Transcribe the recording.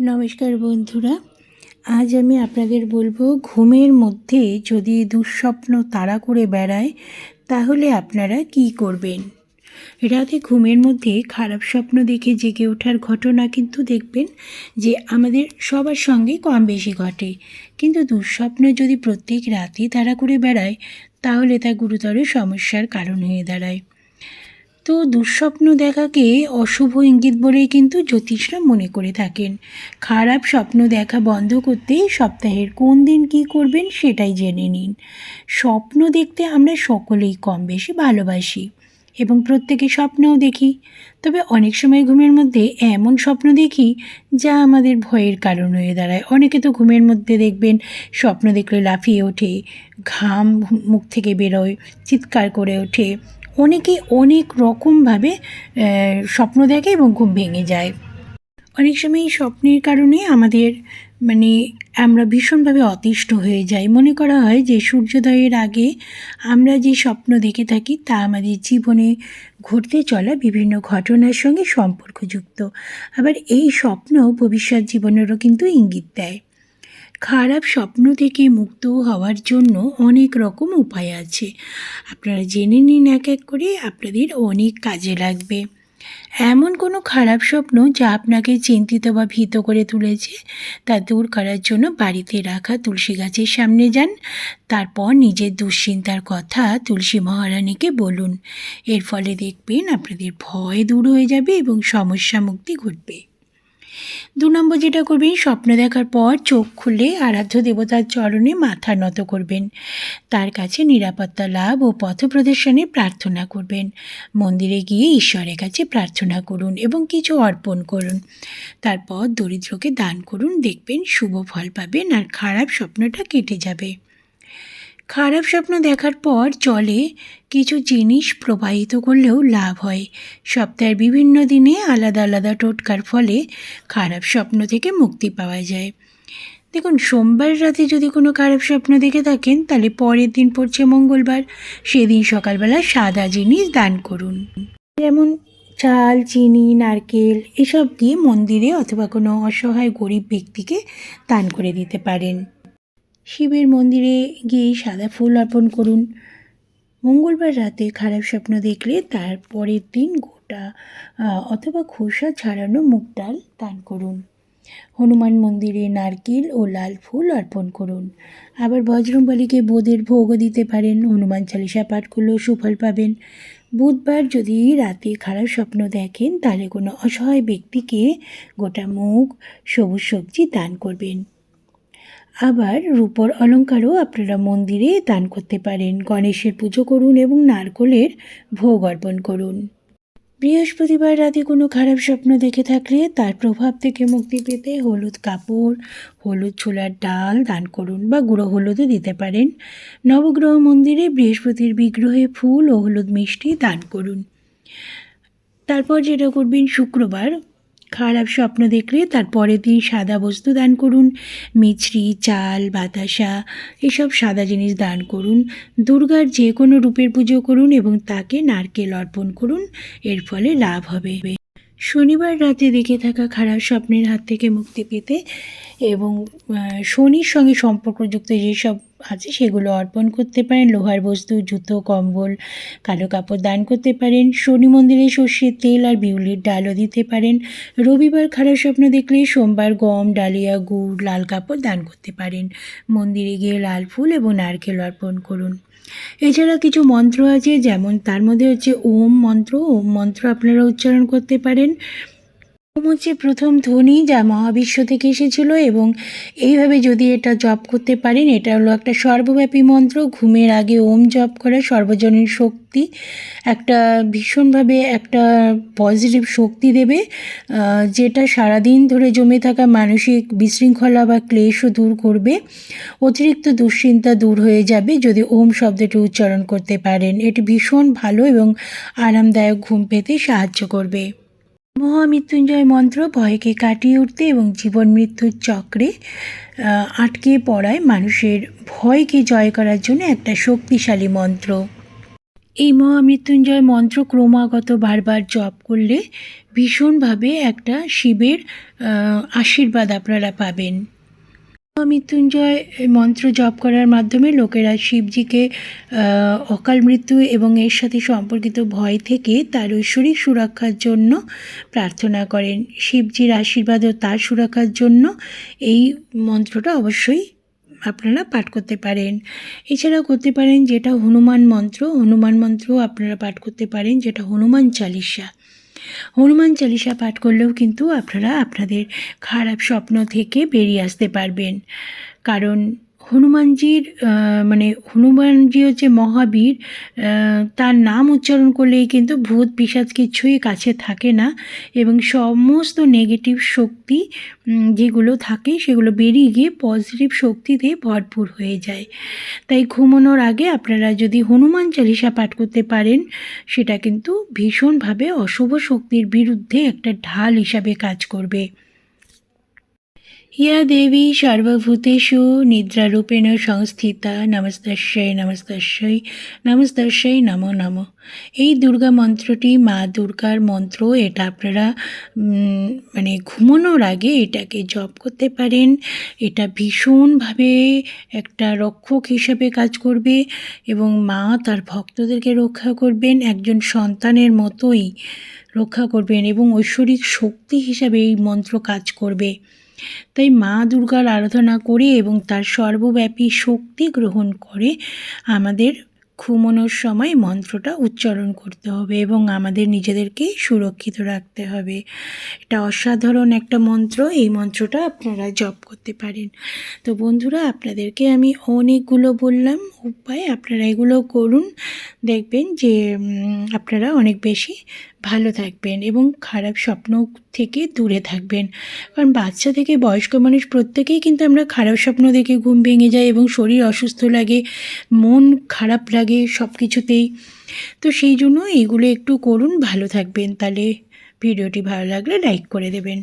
নমস্কার বন্ধুরা, আজ আমি আপনাদের বলব ঘুমের মধ্যে যদি দুঃস্বপ্ন তাড়া করে বেড়ায়, তাহলে আপনারা কি করবেন? রাতে ঘুমের মধ্যে খারাপ স্বপ্ন দেখে জেগে ওঠার ঘটনা কিন্তু দেখবেন যে আমাদের সবার সঙ্গে কম বেশি ঘটে। কিন্তু দুঃস্বপ্ন যদি প্রত্যেক রাতে তাড়া করে বেড়ায়, তাহলে তা গুরুতর সমস্যার কারণ হয়ে দাঁড়ায়। তো দুঃস্বপ্ন দেখাকে অশুভ ইঙ্গিত বলেই কিন্তু জ্যোতিষরা মনে করে থাকেন। খারাপ স্বপ্ন দেখা বন্ধ করতে সপ্তাহের কোন দিন কী করবেন সেটাই জেনে নিন। স্বপ্ন দেখতে আমরা সকলেই কম বেশি ভালোবাসি এবং প্রত্যেকে স্বপ্নও দেখি। তবে অনেক সময় ঘুমের মধ্যে এমন স্বপ্ন দেখি যা আমাদের ভয়ের কারণ হয়ে দাঁড়ায়। অনেকে তো ঘুমের মধ্যে দেখবেন স্বপ্ন দেখলে লাফিয়ে ওঠে, ঘাম মুখ থেকে বেরোয়, চিৎকার করে ওঠে অনেকে অনেক রকমভাবে স্বপ্ন দেখে এবং ঘুম ভেঙে যায়। অনেক সময় এই স্বপ্নের কারণে আমাদের মানে আমরা ভীষণভাবে অতিষ্ঠ হয়ে যাই। মনে করা হয় যে সূর্যোদয়ের আগে আমরা যে স্বপ্ন দেখে থাকি তা আমাদের জীবনে ঘটতে চলা বিভিন্ন ঘটনার সঙ্গে সম্পর্কযুক্ত। আবার এই স্বপ্ন ভবিষ্যৎ জীবনেরও কিন্তু ইঙ্গিত দেয়। খারাপ স্বপ্ন থেকে মুক্ত হওয়ার জন্য অনেক রকম উপায় আছে। আপনারা জেনে নিন এক এক করে, আপনাদের অনেক কাজে লাগবে। এমন কোনো খারাপ স্বপ্ন যা আপনাকে চিন্তিত বা ভীত করে তুলেছে, তা দূর করার জন্য বাড়িতে রাখা তুলসী গাছের সামনে যান। তারপর নিজের দুশ্চিন্তার কথা তুলসী মহারানীকে বলুন। এর ফলে দেখবেন আপনাদের ভয় দূর হয়ে যাবে এবং সমস্যা মুক্তি ঘটবে। দু নম্বর যেটা করবেন, স্বপ্ন দেখার পর চোখ খুলে আরাধ্য দেবতার চরণে মাথা নত করবেন। তার কাছে নিরাপত্তা লাভ ও পথ প্রদর্শনের প্রার্থনা করবেন। মন্দিরে গিয়ে ঈশ্বরের কাছে প্রার্থনা করুন এবং কিছু অর্পণ করুন। তারপর দরিদ্রকে দান করুন, দেখবেন শুভ ফল পাবেন আর খারাপ স্বপ্নটা কেটে যাবে। খারাপ স্বপ্ন দেখার পর জলে কিছু জিনিস প্রবাহিত করলেও লাভ হয়। সপ্তাহের বিভিন্ন দিনে আলাদা আলাদা টোটকার ফলে খারাপ স্বপ্ন থেকে মুক্তি পাওয়া যায়। দেখুন, সোমবার রাতে যদি কোনো খারাপ স্বপ্ন দেখে থাকেন, তাহলে পরের দিন পড়ছে মঙ্গলবার। সেদিন সকালবেলা সাদা জিনিস দান করুন। যেমন চাল, চিনি, নারকেল, এসব দিয়ে মন্দিরে অথবা কোনো অসহায় গরিব ব্যক্তিকে দান করে দিতে পারেন। শিবের মন্দিরে গিয়ে সাদা ফুল অর্পণ করুন। মঙ্গলবার রাতে খারাপ স্বপ্ন দেখলে তার পরের দিন গোটা অথবা খোসা ছাড়ানো মুগ ডাল দান করুন। হনুমান মন্দিরে নারকেল ও লাল ফুল অর্পণ করুন। আবার বজরংবলীকে বোধের ভোগও দিতে পারেন। হনুমান চালিসা পাঠ করলেও সুফল পাবেন। বুধবার যদি রাতে খারাপ স্বপ্ন দেখেন, তাহলে কোনো অসহায় ব্যক্তিকে গোটা মুখ সবুজ সবজি দান করবেন। আবার রূপোর অলঙ্কারও আপনারা মন্দিরে দান করতে পারেন। গণেশের পুজো করুন এবং নারকলের ভোগ অর্পণ করুন। বৃহস্পতিবার রাতে কোনো খারাপ স্বপ্ন দেখে থাকলে তার প্রভাব থেকে মুক্তি পেতে হলুদ কাপড়, হলুদ ছোলার ডাল দান করুন বা গুঁড়ো হলুদও দিতে পারেন। নবগ্রহ মন্দিরে বৃহস্পতির বিগ্রহে ফুল ও হলুদ মিষ্টি দান করুন। তারপর যেটা করবেন শুক্রবার খারাপ স্বপ্ন দেখলে তার পরের দিন সাদা বস্তু দান করুন। মিছরি, চাল, বাতাসা, এসব সাদা জিনিস দান করুন। দুর্গার যে কোনো রূপের পুজো করুন এবং তাকে নারকেল অর্পণ করুন। এর ফলে লাভ হবে। শনিবার রাতে দেখে থাকা খারাপ স্বপ্নের হাত থেকে মুক্তি পেতে এবং শনির সঙ্গে সম্পর্কযুক্ত যেসব আছে সেগুলো অর্পণ করতে পারেন, লোহার বস্তু, জুতো, কম্বল, কালো কাপড় দান করতে পারেন, শনি মন্দিরে সর্ষের তেল আর বিউলির ডালও দিতে পারেন, রবিবার খারাপ স্বপ্ন দেখলে সোমবার গম, ডালিয়া, গুড়, লাল কাপড় দান করতে পারেন। মন্দিরে গিয়ে লাল ফুল এবং নারকেল অর্পণ করুন। এছাড়া কিছু মন্ত্র আছে, যেমন তার মধ্যে হচ্ছে ওম মন্ত্র। ওম মন্ত্র আপনারা উচ্চারণ করতে পারেন। হচ্ছে প্রথম ধ্বনি যা মহাবিশ্ব থেকে এসেছিল এবং এইভাবে যদি এটা জপ করতে পারেন, এটা হলো একটা সর্বব্যাপী মন্ত্র। ঘুমের আগে ওম জপ করা সর্বজনীন শক্তি। একটা ভীষণভাবে একটা পজিটিভ শক্তি দেবে যেটা সারাদিন ধরে জমে থাকা মানসিক বিশৃঙ্খলা বা ক্লেশও দূর করবে। অতিরিক্ত দুশ্চিন্তা দূর হয়ে যাবে যদি ওম শব্দটি উচ্চারণ করতে পারেন। এটি ভীষণ ভালো এবং আরামদায়ক ঘুম পেতে সাহায্য করবে। মহামৃত্যুঞ্জয় মন্ত্র ভয়কে কাটিয়ে উঠতে এবং জীবন মৃত্যুর চক্রে আটকে পড়ায় মানুষের ভয়কে জয় করার জন্য একটা শক্তিশালী মন্ত্র। এই মহামৃত্যুঞ্জয় মন্ত্র ক্রমাগত বারবার জপ করলে ভীষণভাবে একটা শিবের আশীর্বাদ আপনারা পাবেন। মহামৃত্যুঞ্জয় মন্ত্র জপ করার মাধ্যমে লোকেরা শিবজিকে অকাল মৃত্যু এবং এর সাথে সম্পর্কিত ভয় থেকে তার ঐশ্বরিক সুরক্ষার জন্য প্রার্থনা করেন। শিবজির আশীর্বাদ ও তার সুরক্ষার জন্য এই মন্ত্রটা অবশ্যই আপনারা পাঠ করতে পারেন। এছাড়াও করতে পারেন যেটা হনুমান মন্ত্র। হনুমান মন্ত্র আপনারা পাঠ করতে পারেন যেটা হনুমান চালিসা। হনুমান চালিসা পাঠ করলেও কিন্তু আপনারা আপনাদের খারাপ স্বপ্ন থেকে বেরিয়ে আসতে পারবেন। কারণ হনুমানজির মানে হনুমানজি হচ্ছে মহাবীর তার নাম উচ্চারণ করলেই কিন্তু ভূত পিসাচ কিছুই কাছে থাকে না এবং সমস্ত নেগেটিভ শক্তি যেগুলো থাকে সেগুলো বেরিয়ে গিয়ে পজিটিভ শক্তিতে ভরপুর হয়ে যায়। তাই ঘুমানোর আগে আপনারা যদি হনুমান চালিসা পাঠ করতে পারেন, সেটা কিন্তু ভীষণভাবে অশুভ শক্তির বিরুদ্ধে একটা ঢাল হিসাবে কাজ করবে। ইয়া দেবী সর্বভূতেষু নিদ্রারূপেণ সংস্থিতা নমস্তস্যৈ নমস্তস্যৈ নমস্তস্যৈ নমো নমঃ এই দুর্গা মন্ত্রটি মা দুর্গার মন্ত্র, এটা আপনারা মানে ঘুমানোর আগে এটাকে জপ করতে পারেন। এটা ভীষণভাবে একটা রক্ষক হিসেবে কাজ করবে এবং মা তার ভক্তদেরকে রক্ষা করবেন, একজন সন্তানের মতোই রক্ষা করবেন এবং ঐশ্বরিক শক্তি হিসাবে এই মন্ত্র কাজ করবে। তাই মা দুর্গার আরাধনা করে এবং তার সর্বব্যাপী শক্তি গ্রহণ করে আমাদের ঘুমানোর সময় মন্ত্রটা উচ্চারণ করতে হবে এবং আমাদের নিজেদেরকে সুরক্ষিত রাখতে হবে। এটা অসাধারণ একটা মন্ত্র, এই মন্ত্রটা আপনারা জপ করতে পারেন। তো বন্ধুরা, আপনাদেরকে আমি অনেকগুলো বললাম, উপায় আপনারা এগুলো করুন। দেখবেন যে আপনারা অনেক বেশি ভালো থাকবেন এবং খারাপ স্বপ্ন থেকে দূরে থাকবেন। কারণ বাচ্চা থেকে বয়স্ক মানুষ প্রত্যেকেই কিন্তু আমরা খারাপ স্বপ্ন দেখে ঘুম ভেঙে যায় এবং শরীর অসুস্থ লাগে, মন খারাপ লাগে সব কিছুতেই তো সেই জন্য এইগুলো একটু করুন, ভালো থাকবেন। তাহলে ভিডিওটি ভালো লাগলে লাইক করে দেবেন।